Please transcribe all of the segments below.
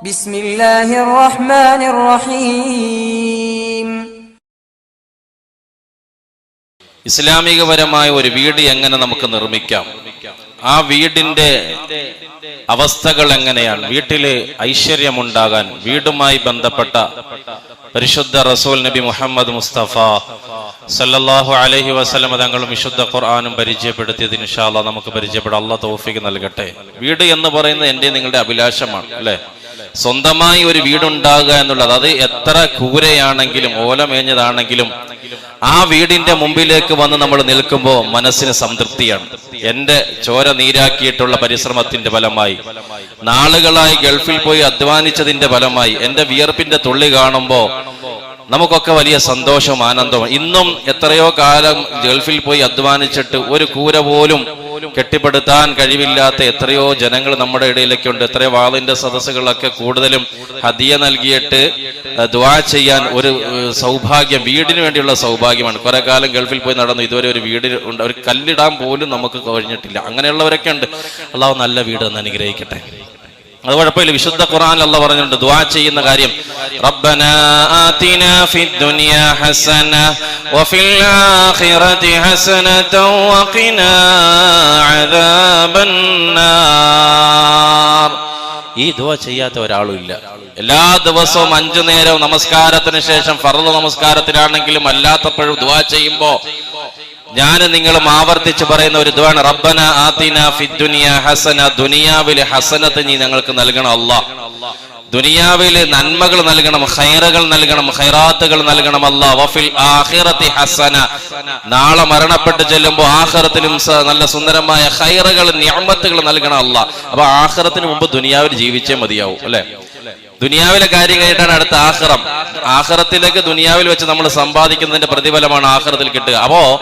ബിസ്മില്ലാഹിർ റഹ്മാനിർ റഹീം ഇസ്ലാമികപരമായ ഒരു വീട് എങ്ങനെ നമുക്ക് നിർമ്മിക്കാം? ആ വീടിന്റെ അവസ്ഥകൾ എങ്ങനെയാണ്? വീട്ടിൽ ഐശ്വര്യമുണ്ടാകാൻ വീടുമായി ബന്ധപ്പെട്ട പരിശുദ്ധ റസൂൽ നബി മുഹമ്മദ് മുസ്തഫ സല്ലാഹു അലഹി വസ്ലം തങ്ങളും വിശുദ്ധ ഖുർആാനും പരിചയപ്പെടുത്തിയത് ഇൻഷാല്ല നമുക്ക് പരിചയപ്പെടാം. അള്ള തോഫിക്ക് നൽകട്ടെ. വീട് എന്ന് പറയുന്നത് എന്റെ നിങ്ങളുടെ അഭിലാഷമാണ് അല്ലേ? സ്വന്തമായി ഒരു വീടുണ്ടാകുക എന്നുള്ളത് അത് എത്ര കൂരയാണെങ്കിലും ഓലമേഞ്ഞതാണെങ്കിലും ആ വീടിന്റെ മുമ്പിലേക്ക് വന്ന് നമ്മൾ നിൽക്കുമ്പോൾ മനസ്സിന് സംതൃപ്തിയാണ്. എന്റെ ചോര നീരാക്കിയിട്ടുള്ള പരിശ്രമത്തിന്റെ ഫലമായി നാളുകളായി ഗൾഫിൽ പോയി അധ്വാനിച്ചതിന്റെ ഫലമായി എന്റെ വിയർപ്പിന്റെ തുള്ളി കാണുമ്പോൾ നമുക്കൊക്കെ വലിയ സന്തോഷവും ആനന്ദവും. ഇന്നും എത്രയോ കാലം ഗൾഫിൽ പോയി അധ്വാനിച്ചിട്ട് ഒരു കൂര പോലും കെട്ടിപ്പടുത്താൻ കഴിവില്ലാത്ത എത്രയോ ജനങ്ങൾ നമ്മുടെ ഇടയിലേക്കുണ്ട് എത്രയോ വാളിന്റെ സദസ്സുകളൊക്കെ കൂടുതലും ഹദിയ നൽകിയിട്ട് ദ്വാ ചെയ്യാൻ ഒരു സൗഭാഗ്യം വീടിന് വേണ്ടിയുള്ള സൗഭാഗ്യമാണ്. കുറെ കാലം ഗൾഫിൽ പോയി നടന്നു. ഇതുവരെ ഒരു വീട് ഉണ്ട് ഒരു കല്ലിടാൻ പോലും നമുക്ക് കഴിഞ്ഞിട്ടില്ല. അങ്ങനെയുള്ളവരൊക്കെ ഉണ്ട് അള്ളാഹ് നല്ല വീട് എന്ന് അനുഗ്രഹിക്കട്ടെ. അത് കുഴപ്പമില്ല. വിശുദ്ധ ഖുർആൻ അല്ല പറഞ്ഞിട്ടുണ്ട്. ദുആ ചെയ്യുന്ന കാര്യം. ഹസന വഫിൽ ആഖിറതി ഈ ദുആ ചെയ്യാത്ത ഒരാളും ഇല്ല. എല്ലാ ദിവസവും അഞ്ചു നേരവും നമസ്കാരത്തിന് ശേഷം ഫർദ് നമസ്കാരത്തിലാണെങ്കിലും അല്ലാത്തപ്പോഴും ദുആ ചെയ്യുമ്പോ ഞാൻ നിങ്ങളും ആവർത്തിച്ച് പറയുന്ന ഒരു ദ്വാണ് റബ്ബന ആതിന ഫിദ്ദുനിയ ഹസന ദുനിയാവിൽ ഹസനത്ത് നീ ഞങ്ങൾക്ക് നൽകണം അല്ലാ. ദുനിയാവിൽ നന്മകൾ നൽകണം ഹൈറകൾ നൽകണം ഹൈറാത്തുകൾ നൽകണം അല്ലാ. വഫിൽ ആഖിറത്തി ഹസന. നാളെ മരണപ്പെട്ട് ചെല്ലുമ്പോൾ ആഖിറത്തിലും നല്ല സുന്ദരമായ ഹൈറകൾ ഞാമത്തുകൾ നൽകണം അല്ലാ. അപ്പൊ ആഖിറത്തിന് മുമ്പ് ദുനിയാവിൽ ജീവിച്ചേ മതിയാവും അല്ലെ? ദുനിയാവിലെ കാര്യം കഴിഞ്ഞിട്ടാണ് അടുത്ത ആഹ്റം. ആഹ്റത്തിലേക്ക് ദുനിയാവിൽ വെച്ച് നമ്മൾ സമ്പാദിക്കുന്നതിന്റെ പ്രതിഫലമാണ് ആഹ്റത്തിൽ കിട്ടുക. അപ്പോ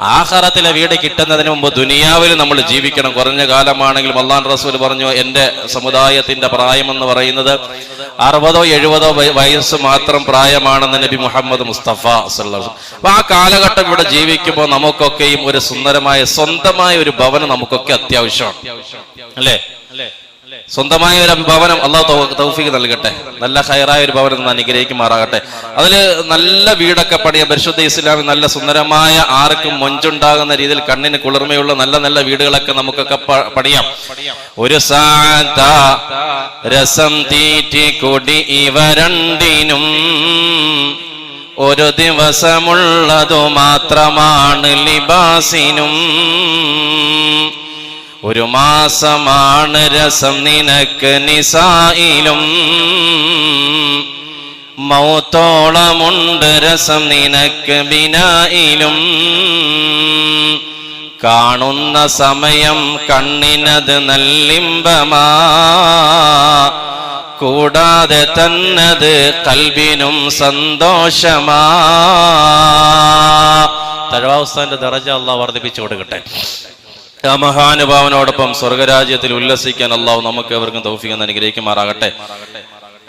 ആഹ്റത്തിലെ വീട് കിട്ടുന്നതിന് മുമ്പ് ദുനിയാവിൽ നമ്മൾ ജീവിക്കണം. കുറഞ്ഞ കാലമാണെങ്കിലും അള്ളാൻ റസൂൽ പറഞ്ഞു എന്റെ സമുദായത്തിന്റെ പ്രായം എന്ന് പറയുന്നത് അറുപതോ എഴുപതോ വയ- വയസ്സ് മാത്രം പ്രായമാണെന്ന് നബി മുഹമ്മദ് മുസ്തഫ അപ്പൊ ആ കാലഘട്ടം ഇവിടെ ജീവിക്കുമ്പോൾ നമുക്കൊക്കെയും ഒരു സുന്ദരമായ സ്വന്തമായ ഒരു ഭവനം നമുക്കൊക്കെ അത്യാവശ്യമാണ്. അല്ലേ? അല്ലേ? സ്വന്തമായ ഒരു ഭവനം അള്ളാഹു തൗഫീഖ് നൽകട്ടെ. നല്ല ഹയറായ ഒരു ഭവനം നിന്ന് അനുഗ്രഹിക്കുമാറാകട്ടെ. അതിൽ നല്ല വീടൊക്കെ പണിയ പരിശുദ്ധ ഇസ്ലാമിൽ നല്ല സുന്ദരമായ ആർക്കും മൊഞ്ചുണ്ടാകുന്ന രീതിയിൽ കണ്ണിന് കുളിർമയുള്ള നല്ല നല്ല വീടുകളൊക്കെ നമുക്കൊക്കെ പണിയാം. ഒരു രസം തീറ്റി കൊടി ഇവ രണ്ടിനും ഒരു ദിവസമുള്ളതു മാത്രമാണ് ലിബാസിനും. ഒരു മാസമാണ് രസം നിനക്ക് നിസായിലും. മൗത്തോളമുണ്ട് രസം നിനക്ക് ബിനായിലും കാണുന്ന സമയം കണ്ണിനത് നല്ലിമ്പമാ. കൂടാതെ തന്നത് കൽബിനും സന്തോഷമാ. തഴവാസ്താന്റെ ദറജ അള്ളാഹ് വർദ്ധിപ്പിച്ചു കൊടുക്കട്ടെ. ആ മഹാനുഭാവനോടൊപ്പം സ്വർഗരാജ്യത്തിൽ ഉല്ലസിക്കാൻ അള്ളാഹു നമുക്ക് എവർക്കും തൗഫികം അനുഗ്രഹിക്കുമാറാകട്ടെ.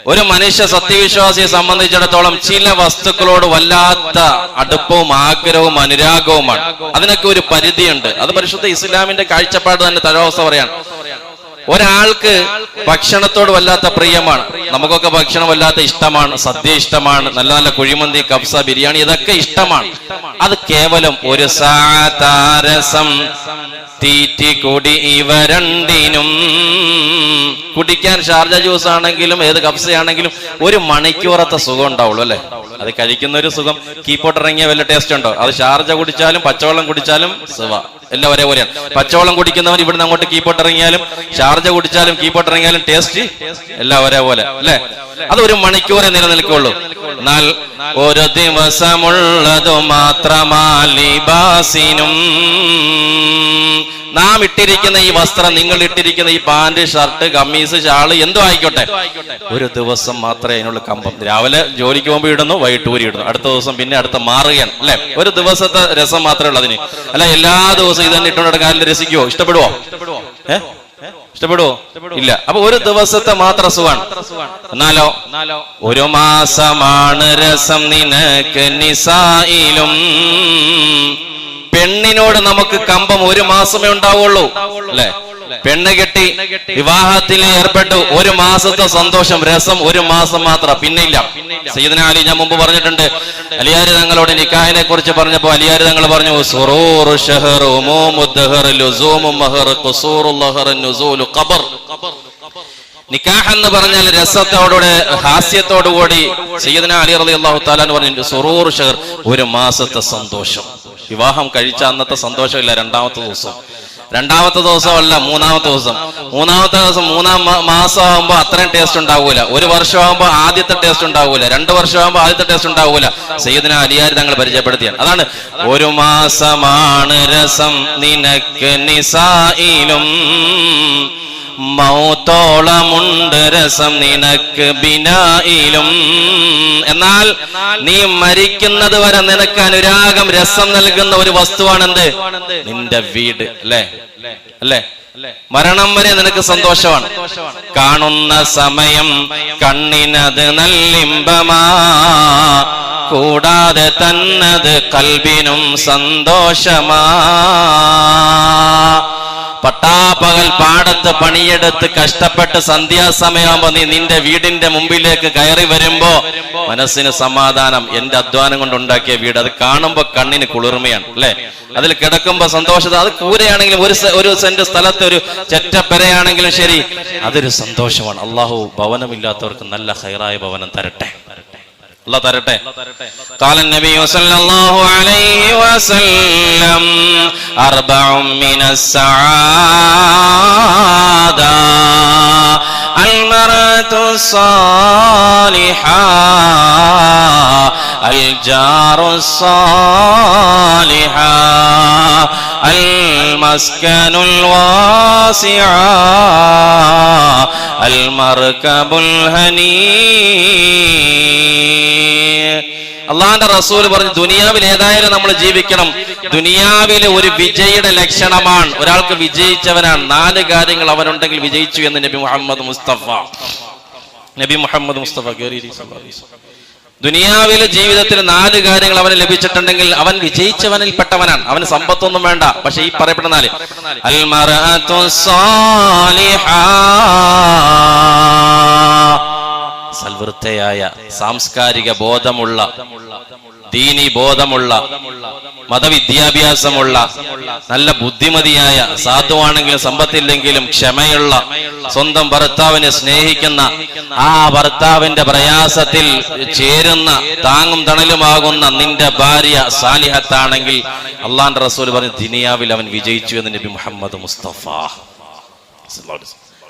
ഒരു മനുഷ്യ സത്യവിശ്വാസിയെ സംബന്ധിച്ചിടത്തോളം ചില വസ്തുക്കളോട് വല്ലാത്ത അടുപ്പവും ആഗ്രഹവും അനുരാഗവുമാണ്. അതിനൊക്കെ ഒരു പരിധിയുണ്ട്. അത് പരിശുദ്ധ ഇസ്ലാമിന്റെ കാഴ്ചപ്പാട് തന്നെ തഴവസ്ഥ പറയാണ് ഒരാൾക്ക് ഭക്ഷണത്തോട് വല്ലാത്ത പ്രിയമാണ്. നമുക്കൊക്കെ ഭക്ഷണം വല്ലാത്ത ഇഷ്ടമാണ്. സദ്യ ഇഷ്ടമാണ്. നല്ല നല്ല കുഴിമന്തി കബ്സ ബിരിയാണി ഇതൊക്കെ ഇഷ്ടമാണ്. അത് കേവലം ഒരു സാതാരസം തീറ്റി കുടി ഇവ രണ്ടിനും കുടിക്കാൻ ഷാർജ ജ്യൂസ് ആണെങ്കിലും ഏത് കബ്സയാണെങ്കിലും ഒരു മണിക്കൂറത്തെ സുഖം ഉണ്ടാവുള്ളൂ അല്ലെ? അത് കഴിക്കുന്ന ഒരു സുഖം കീപ്പോട്ട് ഇറങ്ങിയ വല്ല ടേസ്റ്റ് ഉണ്ടോ? അത് ഷാർജ കുടിച്ചാലും പച്ചവെള്ളം കുടിച്ചാലും സുഖ. എല്ലാം ഒരേപോലെയാണ് പച്ചവെള്ളം കുടിക്കുന്നവൻ ഇവിടുന്ന് അങ്ങോട്ട് കീപ്പോട്ട് ഇറങ്ങിയാലും ചാർജ് കുടിച്ചാലും കീപ്പോട്ട് ഇറങ്ങിയാലും ടേസ്റ്റ് എല്ലാം ഒരേപോലെ അല്ലെ? അത് ഒരു മണിക്കൂറെ നിലനിൽക്കുള്ളൂ. എന്നാൽ ഒരു ദിവസമുള്ളതു മാത്രമാ ലിബാസിനും നാം ഇട്ടിരിക്കുന്ന ഈ വസ്ത്രം നിങ്ങൾ ഇട്ടിരിക്കുന്ന ഈ പാന്റ് ഷർട്ട് കമ്മീസ് ഷാൾ എന്തോ ആയിക്കോട്ടെ. ഒരു ദിവസം മാത്രമേ അതിനുള്ള കമ്പം രാവിലെ ജോലിക്ക് പോകുമ്പോൾ ഇടുന്നു വൈകിട്ട് ഊരി ഇടുന്നു. അടുത്ത ദിവസം പിന്നെ അടുത്ത മാറുകയാണ് അല്ലെ? ഒരു ദിവസത്തെ രസം മാത്രമേ ഉള്ളൂ അതിന്. അല്ല എല്ലാ ദിവസവും ഇത് തന്നെ ഇട്ടുകൊണ്ട് കാലിൽ രസിക്കുവോ? ഇഷ്ടപ്പെടുവോ? ഏ? ഇഷ്ടപ്പെടുവോ? ഇല്ല. അപ്പൊ ഒരു ദിവസത്തെ മാത്രം സുഖമാണ്. എന്നാലോ? ഒരു മാസമാണ് രസം നിനക്ക് നിസായിലും. പെണ്ണിനോട് നമുക്ക് കമ്പം ഒരു മാസമേ ഉണ്ടാവുള്ളൂ. അല്ലെ? പെണ്ണ് കെട്ടി വിവാഹത്തിൽ ഏർപ്പെട്ടു. ഒരു മാസത്തെ സന്തോഷം രസം ഒരു മാസം മാത്രം. പിന്നില്ല സയ്യിദ്ന അലി ഞാൻ മുമ്പ് പറഞ്ഞിട്ടുണ്ട്. അലിയാരി തങ്ങളോട് നിക്കാഹിനെ കുറിച്ച് പറഞ്ഞപ്പോ അലിയാരി തങ്ങൾ പറഞ്ഞു സുറൂർ നിക്കാഹ് എന്ന് പറഞ്ഞാൽ രസത്തോടുകൂടെ ഹാസ്യത്തോടുകൂടി സയ്യദന അലി അലി അള്ളാഹു താലാൻ പറഞ്ഞു സുറൂർ ഷഹർ ഒരു മാസത്തെ സന്തോഷം. വിവാഹം കഴിച്ച അന്നത്തെ സന്തോഷമില്ല രണ്ടാമത്തെ ദിവസം. രണ്ടാമത്തെ ദിവസമല്ല മൂന്നാമത്തെ ദിവസം. മൂന്നാമത്തെ ദിവസം മൂന്നാം മാസം ആകുമ്പോൾ അത്രയും ടേസ്റ്റ് ഉണ്ടാവൂല. ഒരു വർഷം ആകുമ്പോൾ ആദ്യത്തെ ടേസ്റ്റ് ഉണ്ടാവൂല. രണ്ട് വർഷം ആകുമ്പോൾ ആദ്യത്തെ ടേസ്റ്റ് ഉണ്ടാവൂല. സയ്യിദിന അലിയാർ തങ്ങൾ പരിചയപ്പെടുത്തിയാണ്. അതാണ് ഒരു മാസമാണ് രസം നിനക്ക് നിസായിലും മൗത്തോളമുണ്ട് രസം നിനക്ക് ബിനായിലും. എന്നാൽ നീ മരിക്കുന്നത് വരെ നിനക്ക് അനുരാഗം രസം നൽകുന്ന ഒരു വസ്തുവാണെന്ത്? നിന്റെ വീട് അല്ലേ? അല്ലേ? മരണം വരെ നിനക്ക് സന്തോഷമാണ്. കാണുന്ന സമയം കണ്ണിനത് നല്ലിമ്പമാ. കൂടാതെ തന്നത് കൽബിനും സന്തോഷമാ. പട്ടാപ്പകൽ പണിയെടുത്ത് കഷ്ടപ്പെട്ട് സന്ധ്യാസമയമാകുമ്പോ നീ നിന്റെ വീടിന്റെ മുമ്പിലേക്ക് കയറി വരുമ്പോ മനസ്സിന് സമാധാനം എന്റെ അധ്വാനം കൊണ്ട് ഉണ്ടാക്കിയ വീട്. അത് കാണുമ്പോ കണ്ണിന് കുളിർമയാണ് അല്ലെ? അതിൽ കിടക്കുമ്പോ സന്തോഷത. അത് കൂരയാണെങ്കിലും ഒരു ഒരു സെന്റ് സ്ഥലത്ത് ഒരു ചെറ്റപ്പെരയാണെങ്കിലും ശരി അതൊരു സന്തോഷമാണ്. അള്ളാഹു ഭവനമില്ലാത്തവർക്ക് നല്ല ഹൈറായ ഭവനം തരട്ടെ. അല്ല തരട്ടെ قال النبي صلى الله عليه وسلم أربع من السعادة المرأة الصالحة الجار الصالحة المسكن الواسع المركب الهنيء അള്ളാന്റെ റസൂൽ പറഞ്ഞു ദുനിയാവിൽ ഏതായാലും നമ്മൾ ജീവിക്കണം. ദുനിയാവിലെ ഒരു വിജയിയുടെ ലക്ഷണമാണ് ഒരാൾക്ക് വിജയിച്ചവനാണ്. നാല് കാര്യങ്ങൾ അവനുണ്ടെങ്കിൽ വിജയിച്ചു എന്ന് നബി മുഹമ്മദ് മുസ്തഫ. നബി മുഹമ്മദ് മുസ്തഫ കയറി ദുനിയാവിലെ ജീവിതത്തിൽ നാല് കാര്യങ്ങൾ അവന് ലഭിച്ചിട്ടുണ്ടെങ്കിൽ അവൻ വിജയിച്ചവനിൽ പെട്ടവനാണ് അവന് സമ്പത്തൊന്നും വേണ്ട. പക്ഷെ ഈ പറയപ്പെടുന്നാൽ നാല്. അൽ മർഅത്തു സാലിഹാ. സൽവൃത്തയായ സാംസ്കാരിക ബോധമുള്ള ദീനി ബോധമുള്ള മതവിദ്യാഭ്യാസമുള്ള നല്ല ബുദ്ധിമതിയായ സാധുവാണെങ്കിലും സമ്പത്തില്ലെങ്കിലും ക്ഷമയുള്ള സ്വന്തം ഭർത്താവിനെ സ്നേഹിക്കുന്ന ആ ഭർത്താവിന്റെ പ്രയാസത്തിൽ ചേരുന്ന താങ്ങും തണലുമാകുന്ന നിന്റെ ഭാര്യ സാലിഹത്താണെങ്കിൽ അള്ളാന്റെ റസൂൽ പറഞ്ഞു ദിനിയാവിൽ അവൻ വിജയിച്ചു എന്ന് നബി മുഹമ്മദ് മുസ്തഫ.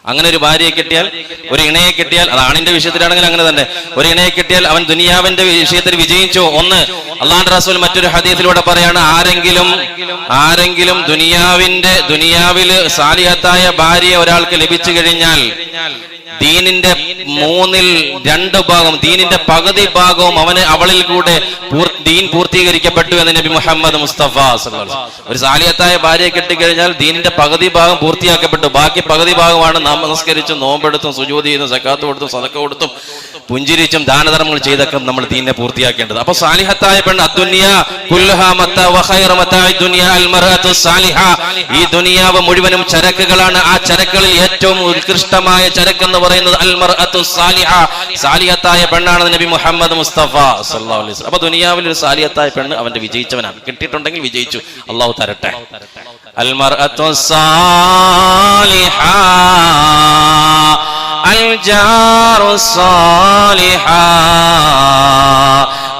അങ്ങനെ ഒരു ഭാര്യയെ കിട്ടിയാൽ ഒരു ഇണയെ കിട്ടിയാൽ അത് ആണിന്റെ വിഷയത്തിലാണെങ്കിൽ അങ്ങനെ തന്നെ. ഒരു ഇണയെ കിട്ടിയാൽ അവൻ ദുനിയാവിന്റെ വിഷയത്തിൽ വിജയിച്ചോ. ഒന്ന് അള്ളാഹ് റസൂൽ മറ്റൊരു ഹദീസിലൂടെ പറയാണ് ആരെങ്കിലും ആരെങ്കിലും ദുനിയാവിന്റെ ദുനിയാവിൽ സാലിഹത്തായ ഭാര്യയെ ഒരാൾക്ക് ലഭിച്ചു കഴിഞ്ഞാൽ ദീനിന്റെ മൂന്നിൽ രണ്ട് ഭാഗം ദീനിന്റെ പകുതി ഭാഗവും അവന് അവളിൽ കൂടെ ദീൻ പൂർത്തീകരിക്കപ്പെട്ടു എന്ന് നബി മുഹമ്മദ് മുസ്തഫ ഒരു സാലിയത്തായ ഭാര്യയെ കിട്ടിക്കഴിഞ്ഞാൽ ദീനിന്റെ പകുതി ഭാഗം പൂർത്തിയാക്കപ്പെട്ടു. ബാക്കി പകുതി ഭാഗമാണ് നാം നമസ്കരിച്ചും നോമ്പെടുത്തും സുജോതി ചെയ്തും സക്കാത്ത് കൊടുത്തും സതക്ക കൊടുത്തും പുഞ്ചിരിച്ചും ദാനധർമ്മങ്ങൾ ചെയ്തൊക്കെ നമ്മൾ ദീനിനെ പൂർത്തിയാക്കേണ്ടത്. അപ്പൊ സാലിഹത്തായ പെണ്ണ് ഈ ദുനിയാവ് മുഴുവനും ചരക്കുകളാണ്. ആ ചരക്കുകളിൽ ഏറ്റവും ഉത്കൃഷ്ടമായ ചരക്ക് എന്ന് പറയുന്നത് അൽ മർഅത്തു സാലിഹ. സാലിഹത്തായ പെണ്ണാണ് നബി മുഹമ്മദ് മുസ്തഫ സല്ലല്ലാഹു അലൈഹി അപ്പൊ ദുനിയാവിൽ ഒരു സാലിഹത്തായ പെണ്ണ് അവന്റെ വിജയിച്ചവനാണ്. കിട്ടിയിട്ടുണ്ടെങ്കിൽ വിജയിച്ചു. അള്ളാഹു തരട്ടെ. അൽ മർഅത്തു സാലിഹ അൽജാറു സാലിഹ.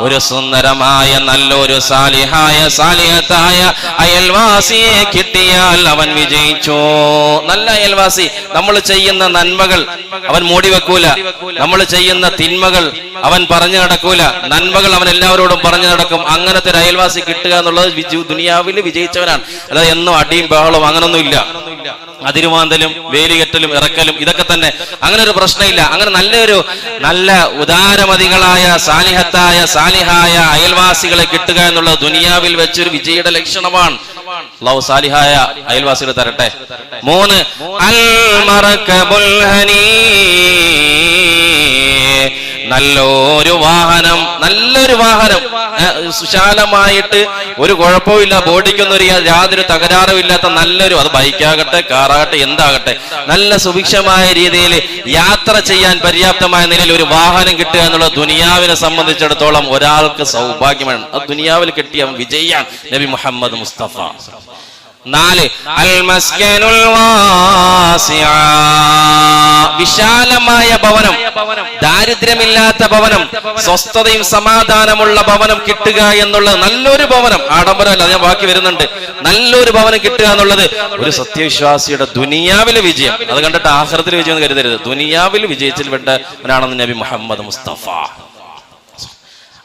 ഒരു സുന്ദരമായ നല്ലൊരു സാലിഹായ സാലിഹത്തായ അയൽവാസിയെ കിട്ടിയാൽ അവൻ വിജയിച്ചു? നല്ല അയൽവാസി നമ്മൾ ചെയ്യുന്ന നന്മകൾ അവൻ മൂടി വെക്കൂല. നമ്മൾ ചെയ്യുന്ന തിന്മകൾ അവൻ പറഞ്ഞു നടക്കൂല. നന്മകൾ അവൻ എല്ലാവരോടും പറഞ്ഞു നടക്കും. അങ്ങനത്തെ ഒരു അയൽവാസി കിട്ടുക എന്നുള്ളത് ദുനിയാവിൽ വിജയിച്ചവനാണ്. അല്ലാതെ എന്നും അടിയും ബഹളവും അങ്ങനൊന്നും ഇല്ല അതിരുമാന്തലും വേലികെട്ടലും ഇറക്കലും ഇതൊക്കെ തന്നെ. അങ്ങനെ ഒരു പ്രശ്നമില്ല. അങ്ങനെ നല്ലൊരു നല്ല ഉദാരമതികളായ സാലിഹത്തായ സാലിഹായ അയൽവാസികളെ കിട്ടുക എന്നുള്ളത് ദുനിയാവിൽ വെച്ചൊരു വിജയുടെ ലക്ഷണമാണ്. അള്ളാഹു സാലിഹായ അയൽവാസികൾ തരട്ടെ. മൂന്ന് അൽ മറക്കബുൽ ഹനീ. നല്ലൊരു വാഹനം നല്ലൊരു വാഹനം. സുശാലമായിട്ട് ഒരു കുഴപ്പമില്ല ബോഡിക്കൊന്നും ഒരു യാതൊരു തകരാറും ഇല്ലാത്ത നല്ലൊരു അത് ബൈക്കാകട്ടെ കാറാകട്ടെ എന്താകട്ടെ നല്ല സുഭിക്ഷമായ രീതിയിൽ യാത്ര ചെയ്യാൻ പര്യാപ്തമായ നിലയിൽ ഒരു വാഹനം കിട്ടുക എന്നുള്ള ദുനിയാവിനെ സംബന്ധിച്ചിടത്തോളം ഒരാൾക്ക് സൗഭാഗ്യമാണ്. അത് ദുനിയാവിൽ കിട്ടിയ വിജയാണ് നബി മുഹമ്മദ് മുസ്തഫ. നാല്. അൽ മസ്കനുൽ വാസിഅ. വിശാലമായ ഭവനം. ദാരിദ്ര്യമില്ലാത്ത ഭവനം. സ്വസ്ഥതയും സമാധാനമുള്ള ഭവനം കിട്ടുക എന്നുള്ളത് നല്ലൊരു ഭവനം. ആഡംബരമല്ല ഞാൻ ബാക്കി വരുന്നുണ്ട്. നല്ലൊരു ഭവനം കിട്ടുക എന്നുള്ളത് ഒരു സത്യവിശ്വാസിയുടെ ദുനിയാവിലെ വിജയം. അത് കണ്ടിട്ട് ആഹ്റത്തിൽ വിജയം എന്ന് കരുതരുത്. ദുനിയാവിൽ വിജയിച്ചിൽ പെട്ടവനാണെന്ന് നബി മുഹമ്മദ് മുസ്തഫ.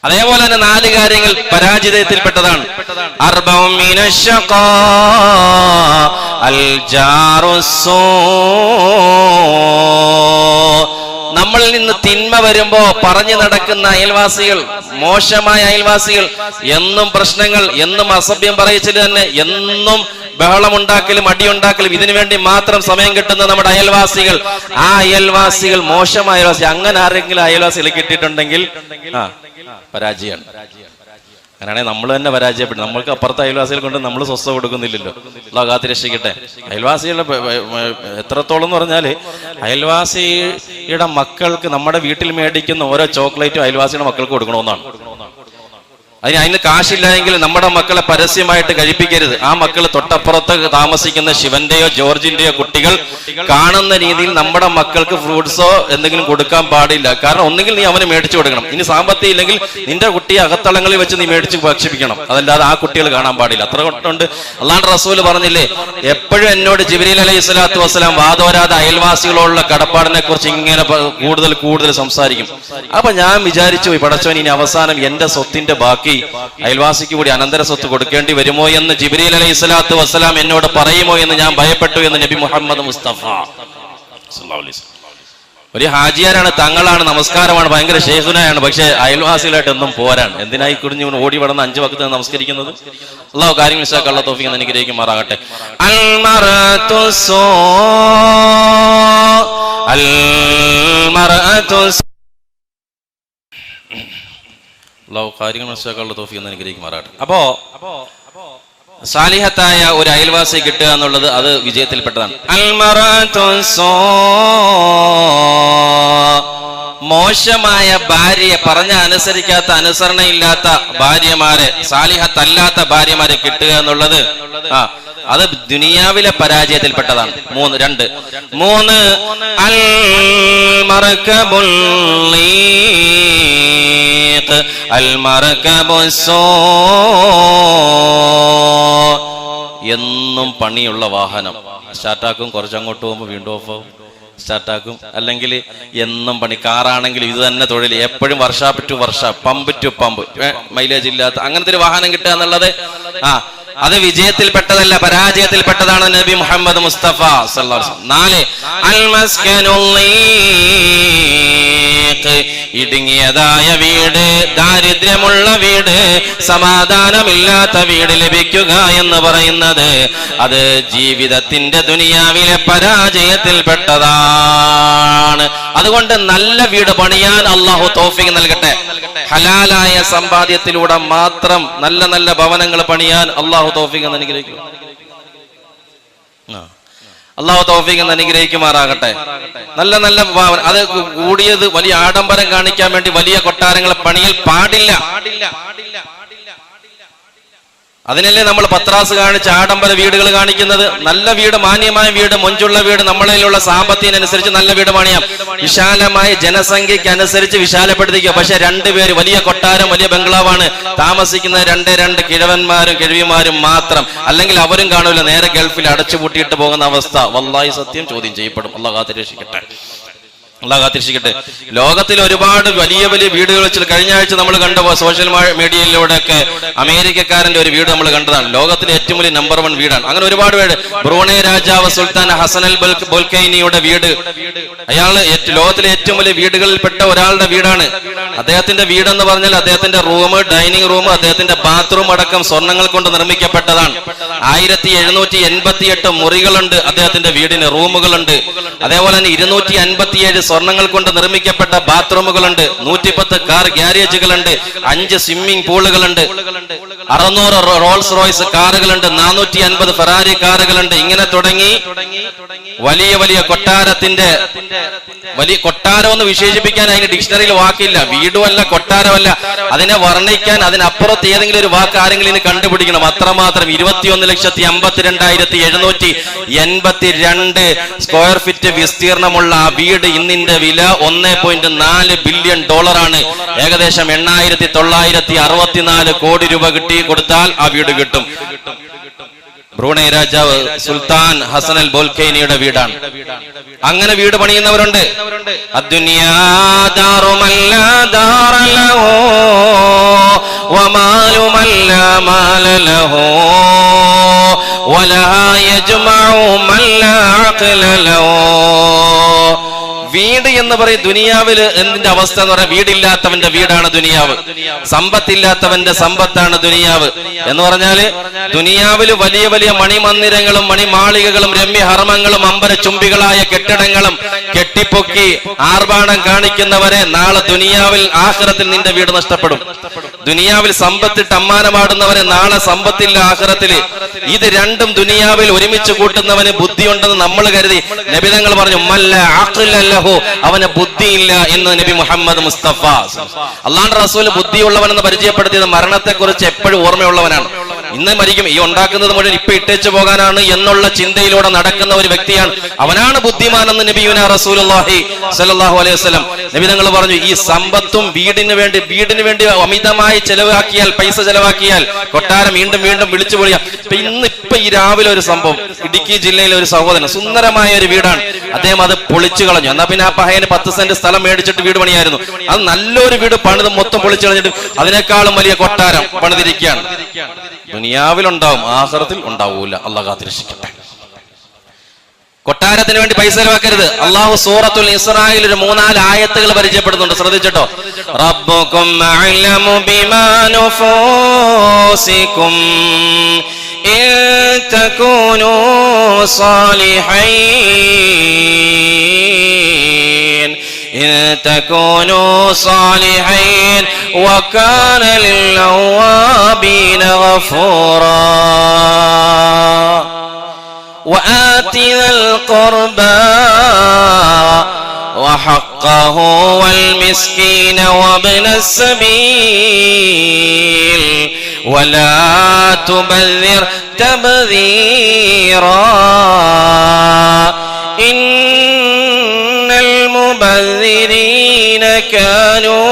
അതേപോലെ തന്നെ നാല് കാര്യങ്ങൾ പരാജയത്തിൽപ്പെട്ടതാണ്. നമ്മളിൽ നിന്ന് തിന്മ വരുമ്പോ പറഞ്ഞു നടക്കുന്ന അയൽവാസികൾ മോശമായ അയൽവാസികൾ എന്നും പ്രശ്നങ്ങൾ എന്നും അസഭ്യം പറയിച്ചിട്ട് തന്നെ എന്നും ബഹളമുണ്ടാക്കലും അടിയുണ്ടാക്കലും ഇതിനു വേണ്ടി മാത്രം സമയം കിട്ടുന്ന നമ്മുടെ അയൽവാസികൾ. ആ അയൽവാസികൾ മോശമായ അയൽവാസി അങ്ങനെ ആരെങ്കിലും അയൽവാസികൾ കിട്ടിയിട്ടുണ്ടെങ്കിൽ ആ പരാജയമാണ്. അങ്ങനെയാണെങ്കിൽ നമ്മൾ തന്നെ പരാജയപ്പെടും നമ്മൾക്ക് അപ്പുറത്തെ അയൽവാസികൾ കൊണ്ട് നമ്മൾ സ്വസ്ഥ കൊടുക്കുന്നില്ലല്ലോ. ലോകാത്തി രക്ഷിക്കട്ടെ അയൽവാസികളുടെ എത്രത്തോളം എന്ന് പറഞ്ഞാൽ അയൽവാസിയുടെ മക്കൾക്ക് നമ്മുടെ വീട്ടിൽ മേടിക്കുന്ന ഓരോ ചോക്ലേറ്റും അയൽവാസിയുടെ മക്കൾക്ക് കൊടുക്കണമെന്നാണ്. അതിന് അതിന് കാശില്ലായെങ്കിൽ നമ്മുടെ മക്കളെ പരസ്യമായിട്ട് കഴിപ്പിക്കരുത്. ആ മക്കൾ തൊട്ടപ്പുറത്ത് താമസിക്കുന്ന ശിവന്റെയോ ജോർജിന്റെയോ കുട്ടികൾ കാണുന്ന രീതിയിൽ നമ്മുടെ മക്കൾക്ക് ഫ്രൂട്ട്സോ എന്തെങ്കിലും കൊടുക്കാൻ പാടില്ല. കാരണം ഒന്നുകിൽ നീ അവന് മേടിച്ചു കൊടുക്കണം. ഇനി സാമ്പത്തികം ഇല്ലെങ്കിൽ നിന്റെ കുട്ടിയെ അകത്തളങ്ങളിൽ വെച്ച് നീ മേടിച്ച് ഭക്ഷിപ്പിക്കണം. അതല്ലാതെ ആ കുട്ടികൾ കാണാൻ പാടില്ല. അത്ര കൊണ്ട് അള്ളാണ്ട് റസൂൽ പറഞ്ഞില്ലേ എപ്പോഴും എന്നോട് ജിബിരിൽ അലൈഹി സ്വലാത്തു വസ്സലാം വാദോരാതെ അയൽവാസികളോടുള്ള കടപ്പാടിനെ കുറിച്ച് ഇങ്ങനെ കൂടുതൽ കൂടുതൽ സംസാരിക്കും. അപ്പൊ ഞാൻ വിചാരിച്ചു പടച്ചവൻ ഇനി അവസാനം എന്റെ സ്വത്തിന്റെ ബാക്കി അയൽവാസിക്ക് കൂടി അനന്തര സ്വത്ത് കൊടുക്കേണ്ടി വരുമോ എന്ന് ജിബ്രീൽ അലൈഹി സ്വലാത്തു വസ്സലാം എന്നോട് പറയുമോ എന്ന് ഞാൻ ഭയപ്പെട്ടു എന്ന് നബി മുഹമ്മദ് മുസ്തഫ. ഒരു ഹാജിയാരാണ് തങ്ങളാണ് നമസ്കാരമാണ് ഭയങ്കര ഷേഖുനായാണ് പക്ഷെ അയൽവാസികളായിട്ട് ഒന്നും പോരാണ്. എന്തിനായി കുടിഞ്ഞു ഓടി വടന്ന് അഞ്ചു വക്കത്ത് നമസ്കരിക്കുന്നത്? അള്ളാഹു കാര്യങ്ങൾ വിശാഖുള്ള തോഫിക്ക് എനിക്ക് അൽമറത്തു സൂ അൽമറത്തു സൂ അള്ളാഹു കാര്യങ്ങൾ മനസ്സിലാക്കാനുള്ള തോഫിക്ക് ഒന്ന് അനുഗ്രഹിക്കുമാറാകട്ടെ അപ്പോ സാലിഹത്തായ ഒരു അയൽവാസി കിട്ടുക എന്നുള്ളത് അത് വിജയത്തിൽപ്പെട്ടതാണ് അൽമറത്തു സൂ. മോശമായ ഭാര്യയെ പറഞ്ഞ അനുസരിക്കാത്ത അനുസരണയില്ലാത്ത ഭാര്യമാരെ സാലിഹത്തല്ലാത്ത ഭാര്യമാരെ കിട്ടുക എന്നുള്ളത് ആ അത് ദുനിയാവിലെ പരാജയത്തിൽപ്പെട്ടതാണ്. മൂന്ന് രണ്ട്. മൂന്ന് അൽ മറക്കബുൽ ലീഖ്, അൽ മറക്കബുസ്സൂ. എന്നും പണിയുള്ള വാഹനം. സ്റ്റാർട്ടാക്കും കുറച്ചങ്ങോട്ട് പോകുമ്പോൾ വീണ്ടും ഓഫ് ആവും. സ്റ്റാർട്ടാക്കും. അല്ലെങ്കിൽ എന്നും പണി കാറാണെങ്കിൽ ഇത് തന്നെ തൊഴിൽ. എപ്പോഴും വർഷാപ്പ് ടു വർഷ പമ്പ് ടു പമ്പ്. മൈലേജ് ഇല്ലാത്ത അങ്ങനത്തെ ഒരു വാഹനം കിട്ടുക എന്നുള്ളത് ആ അത് വിജയത്തിൽപ്പെട്ടതല്ല പരാജയത്തിൽപ്പെട്ടതാണ് നബി മുഹമ്മദ് മുസ്തഫ സല്ലല്ലാഹു നാല് അൽ. ഇടുങ്ങിയതായ വീട് ദാരിദ്ര്യമുള്ള വീട് സമാധാനമില്ലാത്ത വീട് ലഭിക്കുക എന്ന് പറയുന്നത് അത് ജീവിതത്തിന്റെ ദുനിയാവിലെ പരാജയത്തിൽപ്പെട്ടതാണ്. അതുകൊണ്ട് നല്ല വീട് പണിയാൻ അള്ളാഹു തോഫിക്ക് നൽകട്ടെ. ഹലാലായ സമ്പാദ്യത്തിലൂടെ മാത്രം നല്ല നല്ല ഭവനങ്ങൾ പണിയാൻ അള്ളാഹു തോഫിക്ക് അനുഗ്രഹിക്കും. ആ. അള്ളാഹു തൗഫീഖ് എന്ന് അനുഗ്രഹിക്കുമാറാകട്ടെ. നല്ല നല്ല അത് കൂടിയത് വലിയ ആഡംബരം കാണിക്കാൻ വേണ്ടി വലിയ കൊട്ടാരങ്ങളെ പണിയിൽ പാടില്ല. അതിനല്ലേ നമ്മൾ പത്രാസ് കാണിച്ച് ആഡംബര വീടുകൾ കാണിക്കുന്നത്? നല്ല വീട് മാന്യമായ വീട് മൊഞ്ചുള്ള വീട് നമ്മളിലുള്ള സാമ്പത്തികനുസരിച്ച് നല്ല വീട് പണിയാം. വിശാലമായ ജനസംഖ്യയ്ക്ക് അനുസരിച്ച് വിശാലപ്പെടുത്തിക്കുക. പക്ഷെ രണ്ടുപേര് വലിയ കൊട്ടാരം വലിയ ബംഗ്ലാവാണ്. താമസിക്കുന്ന രണ്ട് രണ്ട് കിഴവന്മാരും കിഴവിമാരും മാത്രം. അല്ലെങ്കിൽ അവരും കാണൂല നേരെ ഗൾഫിൽ അടച്ചുപൂട്ടിയിട്ട് പോകുന്ന അവസ്ഥ. വല്ലായി സത്യം ചോദ്യം ചെയ്യപ്പെടും. അല്ല കാത്തിരക്ഷിക്കട്ടെ. അള്ളാഹ് ലോകത്തിൽ ഒരുപാട് വലിയ വലിയ വീടുകൾ വെച്ച് കഴിഞ്ഞ ആഴ്ച നമ്മൾ കണ്ട സോഷ്യൽ മീഡിയയിലൂടെ ഒക്കെ അമേരിക്കക്കാരന്റെ ഒരു വീട് നമ്മൾ കണ്ടതാണ്. ലോകത്തിലെ ഏറ്റവും വലിയ നമ്പർ വൺ വീടാണ്. അങ്ങനെ ഒരുപാട് വീട് ബ്രൂണെ രാജാവ് സുൽത്താൻ ഹസൻ അൽ ബൽ- വീട്. ഏറ്റ- ലോകത്തിലെ ഏറ്റവും വലിയ വീടുകളിൽപ്പെട്ട ഒരാളുടെ വീടാണ്. അദ്ദേഹത്തിന്റെ വീടെന്ന് പറഞ്ഞാൽ അദ്ദേഹത്തിന്റെ റൂം ഡൈനിങ് റൂം അദ്ദേഹത്തിന്റെ ബാത്റൂം അടക്കം സ്വർണങ്ങൾ കൊണ്ട് നിർമ്മിക്കപ്പെട്ടതാണ്. ആയിരത്തി എഴുന്നൂറ്റി എൺപത്തി എട്ട് മുറികളുണ്ട് അദ്ദേഹത്തിന്റെ വീടിന്. റൂമുകളുണ്ട്. അതേപോലെ തന്നെ ഇരുന്നൂറ്റി അൻപത്തിയേഴ് സ്വർണങ്ങൾ കൊണ്ട് നിർമ്മിക്കപ്പെട്ട ബാത്റൂമുകളുണ്ട്. നൂറ്റിപ്പത്ത് കാർ ഗ്യാരേജുകളുണ്ട്. അഞ്ച് സ്വിമ്മിംഗ് പൂളുകളുണ്ട്. അറുന്നൂറ് റോൾസ് റോയ്സ് കാറുകളുണ്ട്. നാനൂറ്റി അൻപത് ഫെറാരി കാറുകളുണ്ട്. ഇങ്ങനെ തുടങ്ങി വലിയ വലിയ കൊട്ടാരത്തിന്റെ വലിയ കൊട്ടാരം എന്ന് വിശേഷിപ്പിക്കാൻ അതിന് ഡിക്ഷണറിയിൽ വാക്കില്ല. വീടുമല്ല കൊട്ടാരമല്ല. അതിനെ വർണിക്കാൻ അതിനപ്പുറത്ത് ഏതെങ്കിലും ഒരു വാക്ക് ആരെങ്കിലും ഇനി കണ്ടുപിടിക്കണം. അത്രമാത്രം ഇരുപത്തിയൊന്ന് ലക്ഷത്തി അമ്പത്തിരണ്ടായിരത്തി എഴുന്നൂറ്റി എൺപത്തി രണ്ട് സ്ക്വയർ ഫീറ്റ് വിസ്തീർണമുള്ള ആ വീട് ഇന്നിന്റെ വില ഒന്ന് പോയിന്റ് നാല് ബില്യൺ ഡോളറാണ് ഏകദേശം എണ്ണായിരത്തി തൊള്ളായിരത്തി അറുപത്തിനാല് കോടി രൂപ കിട്ടി. കൊടുത്താൽ ആ വീട് കിട്ടും. ബ്രൂണൈ രാജാവ് സുൽത്താൻ ഹസൻ അൽ ബോൽഖൈനിയുടെ വീടാണ്. അങ്ങനെ വീട് പണിയുന്നവരുണ്ട്. അദ്ദുനിയാ വീട് എന്ന് പറയും ദുനിയാവിൽ എന്തിന്റെ അവസ്ഥ എന്ന് പറയാം വീടില്ലാത്തവന്റെ വീടാണ് ദുനിയാവ്. സമ്പത്തില്ലാത്തവന്റെ സമ്പത്താണ് ദുനിയാവ്. എന്ന് പറഞ്ഞാൽ ദുനിയാവിൽ വലിയ വലിയ മണിമന്ദിരങ്ങളും മണിമാളികകളും രമ്യഹർമ്മങ്ങളും അമ്പര ചുംബികളായ കെട്ടിടങ്ങളും കെട്ടിപ്പൊക്കി ആർഭാടം കാണിക്കുന്നവരെ നാളെ ദുനിയാവിൽ ആഹ്റത്തിൽ നിന്റെ വീട് നഷ്ടപ്പെടും. ദുനിയാവിൽ സമ്പത്തിട്ട് അമ്മാനമാടുന്നവനെ നാളെ സമ്പത്തില്ല ആഹ്റത്തിൽ. ഇത് രണ്ടും ദുനിയാവിൽ ഒരുമിച്ച് കൂട്ടുന്നവന് ബുദ്ധിയുണ്ടെന്ന് നമ്മൾ കരുതി. നബിതങ്ങൾ പറഞ്ഞു മല്ല അഖ്ലല്ലഹു അവന് ബുദ്ധിയില്ല എന്ന് നബി മുഹമ്മദ് മുസ്തഫ. അള്ളാഹ് റസൂൽ ബുദ്ധിയുള്ളവനെന്ന് പരിചയപ്പെടുത്തിയത് മരണത്തെക്കുറിച്ച് എപ്പോഴും ഓർമ്മയുള്ളവനാണ്. ഇന്ന് മരിക്കും. ഈ ഉണ്ടാക്കുന്നത് മുഴുവൻ ഇപ്പൊ ഇട്ടേച്ചു പോകാനാണ് എന്നുള്ള ചിന്തയിലൂടെ നടക്കുന്ന ഒരു വ്യക്തിയാണ്. അവനാണ് ബുദ്ധിമാൻ എന്ന് നബിയുന റസൂലുള്ളാഹി സല്ലല്ലാഹു അലൈഹി വസല്ലം. നബി നിങ്ങൾ പറഞ്ഞു ഈ സമ്പത്തും വീടിന് വേണ്ടി വീടിന് വേണ്ടി അമിതമായി ചെലവാക്കിയാൽ പൈസ ചെലവാക്കിയാൽ കൊട്ടാരം വീണ്ടും വീണ്ടും വിളിച്ചു പൊളിയാം. ഇന്ന് ഇപ്പൊ ഈ രാവിലെ ഒരു സംഭവം ഇടുക്കി ജില്ലയിലെ ഒരു സഹോദരൻ സുന്ദരമായ ഒരു വീടാണ്. അദ്ദേഹം അത് പൊളിച്ചു കളഞ്ഞു. എന്നാ പിന്നെ ആ പഹയന് പത്ത് സെന്റ് സ്ഥലം മേടിച്ചിട്ട് വീട് പണിയായിരുന്നു. അത് നല്ലൊരു വീട് പണിത് മൊത്തം പൊളിച്ചു കളഞ്ഞിട്ട് അതിനേക്കാളും വലിയ കൊട്ടാരം പണിതിരിക്കുകയാണ്. ദുനിയാവിലുണ്ടാവും ആഹ്റത്തിൽ ഉണ്ടാവൂല. അള്ളാഹ് കാത്തിരക്ഷിക്കട്ടെ. കൊട്ടാരത്തിന് വേണ്ടി പൈസ ചെലവാക്കരുത്. അള്ളാഹു സൂറത്തുൽ ഇസ്രായേൽ ഒരു മൂന്നാൽ ആയത്തുകൾ പരിചയപ്പെടുന്നുണ്ട്. ശ്രദ്ധിച്ചിട്ടോ? റബ്ബുക്കും അഅലമു സാലിഹീൻ. إن تكونوا صالحين وكان للأوابين غفورا. وآت ذا القربى وحقه والمسكين وابن السبيل. ولا تبذر تبذيرا. إن كانوا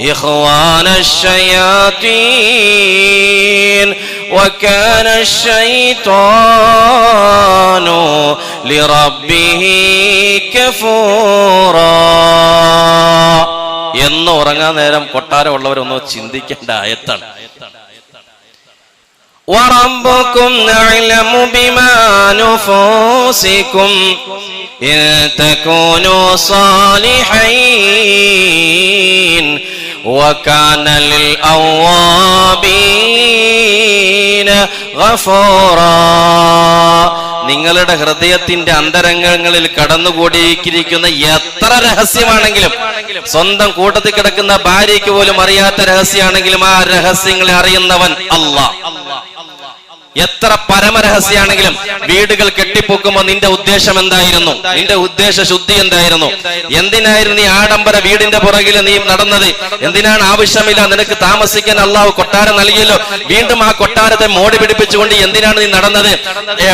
إخوان الشياطين وكان الشيطان لربه كفورا എന്ന് ഉറങ്ങാൻ നേരം കൊട്ടാരമുള്ളവരൊന്ന് ചിന്തിക്കേണ്ട ആയത്താണ് وربكم أعلم بما نفوسكم إن تكونوا صالحين وكان للأوابين غفورا നിങ്ങളുടെ ഹൃദയത്തിന്റെ അന്തരംഗങ്ങളിൽ കടന്നുകൂടിയിരിക്കുന്ന എത്ര രഹസ്യമാണെങ്കിലും സ്വന്തം കൂട്ടത്തിൽ കിടക്കുന്ന ഭാര്യയ്ക്ക് പോലും അറിയാത്ത രഹസ്യമാണെങ്കിലും ആ രഹസ്യങ്ങളെ അറിയുന്നവൻ അള്ളാഹ് എത്ര പരമരഹസ്യാണെങ്കിലും വീടുകൾ കെട്ടിപ്പൊക്കുമ്പോ നിന്റെ ഉദ്ദേശം എന്തായിരുന്നു? നിന്റെ ഉദ്ദേശ ശുദ്ധി എന്തായിരുന്നു? എന്തിനായിരുന്നു നീ ആഡംബര വീടിന്റെ പുറകിൽ നീ നടന്നത്? എന്തിനാണ് ആവശ്യമില്ല നിനക്ക് താമസിക്കാൻ അള്ളാഹു കൊട്ടാരം നൽകിയല്ലോ? വീണ്ടും ആ കൊട്ടാരത്തെ മോടി പിടിപ്പിച്ചുകൊണ്ട് എന്തിനാണ് നീ നടന്നത്?